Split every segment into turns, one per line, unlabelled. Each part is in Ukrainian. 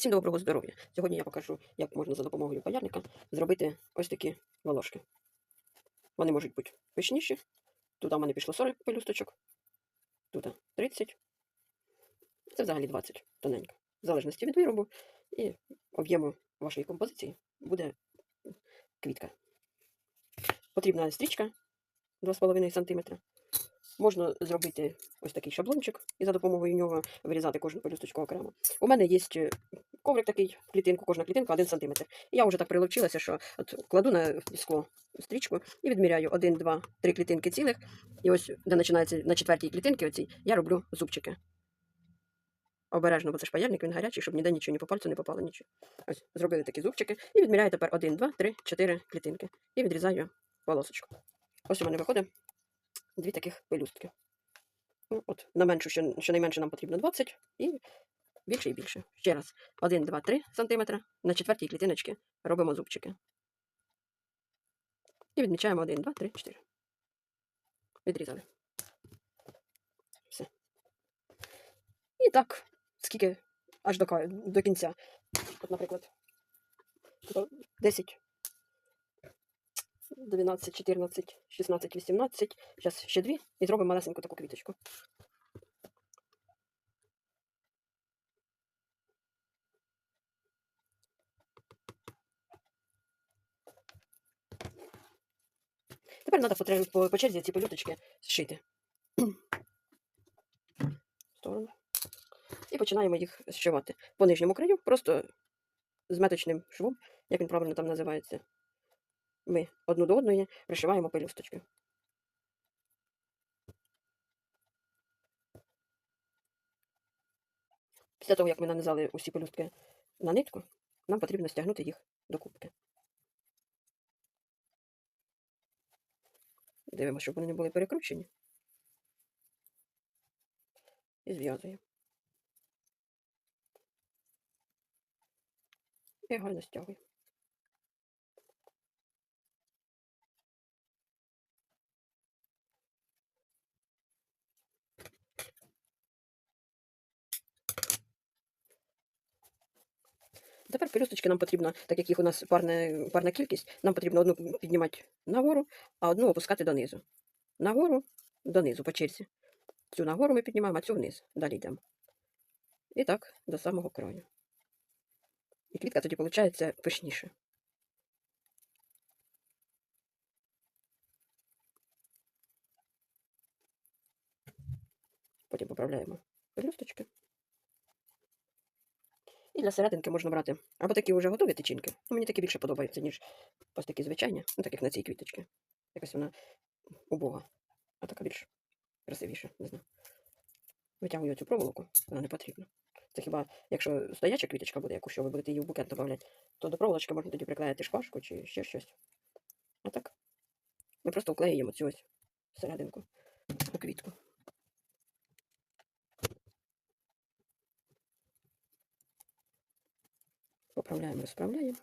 Всім доброго здоров'я! Сьогодні я покажу, як можна за допомогою паяльника зробити ось такі волошки. Вони можуть бути пишніші. Тут у мене пішло 40 пелюсточок, тут 30. Це взагалі 20 тоненько. В залежності від виробу і об'єму вашої композиції буде квітка. Потрібна стрічка 2,5 см. Можна зробити ось такий шаблончик і за допомогою нього вирізати кожну пелюсточку окремо. У мене є е, коврик такий, клітинку, кожна клітинка 1 см. І я вже так прилучилася, що от кладу на скло стрічку і відміряю 1, 2, 3 клітинки цілих. І ось, де починається на четвертій клітинці, оцій, я роблю зубчики. Обережно, бо це ж паяльник, він гарячий, щоб ніде нічого ні по пальцю не попало нічого. Ось, зробили такі зубчики. І відміряю тепер 1, 2, 3, 4 клітинки. І відрізаю полосочку. Ось у мене виходить дві таких пелюстки. Ну, от, на меншу, що, щонайменше нам потрібно 20 і більше і більше. Ще раз. 1, 2, 3 см. На четвертій клітиночці робимо зубчики. І відмічаємо 1, 2, 3, 4. Відрізали. Все. І так, скільки аж до, до кінця. От, наприклад, 10, 12, 14, 16, 18. Зараз ще дві і зробимо малесеньку таку квіточку. Тепер треба по, по, черзі ці пелюточки зшити. Сторону. І починаємо їх зшивати. По нижньому краю, просто з меточним швом, як він правильно там називається. Ми одну до одної пришиваємо пелюсточки. Після того, як ми нанизали усі пелюстки на нитку, нам потрібно стягнути їх до кубки. Дивимося, щоб вони не були перекручені. І зв'язуємо. І гарно стягуємо. Тепер пелюсточки нам потрібно, так як їх у нас парна, парна кількість, нам потрібно одну піднімати нагору, а одну опускати донизу. Нагору, донизу по черзі. Цю нагору ми піднімаємо, а цю вниз. Далі йдемо. І так, до самого краю. І квітка тоді виходить пишніше. Потім поправляємо пелюсточки. І для серединки можна брати або такі вже готові тичинки. Ну, мені такі більше подобаються, ніж ось такі звичайні, ну так як на цій квіточці. Якась вона убога, а така більш красивіша, не знаю. Витягую цю проволоку, вона не потрібна. Це хіба, якщо стояча квіточка буде, яку що ви будете її в букет додавати, то до проволочки можна тоді приклеїти шпажку чи ще щось. А так ми просто вклеюємо цю ось серединку у квітку. Поправляємо, розправляємо.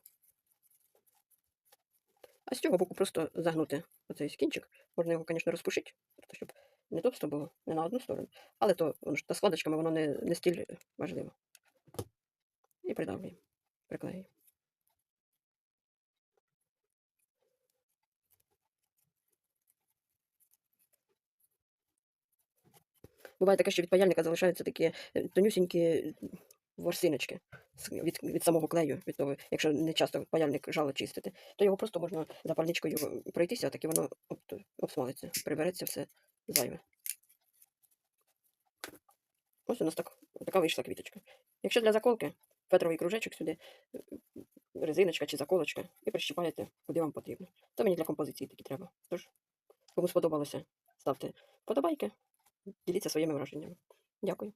А з цього боку просто загнути оцей кінчик. Можна його, звісно, розпушити, щоб не товсто було, не на одну сторону. Але то та складочками воно не, не стіль важливо. І придавлюємо, приклеюємо. Буває таке, що від паяльника залишаються такі е, тонюсінькі ворсиночки від, від самого клею, від того, якщо не часто паяльник жало чистити, то його просто можна запальничкою пройтися, так і воно об- обсмалиться, прибереться все зайве. Ось у нас так, така вийшла квіточка. Якщо для заколки, фетровий кружечок сюди, резиночка чи заколочка, і прищіпаєте, куди вам потрібно. То мені для композиції такі треба. Тож, кому сподобалося, ставте вподобайки, діліться своїми враженнями. Дякую.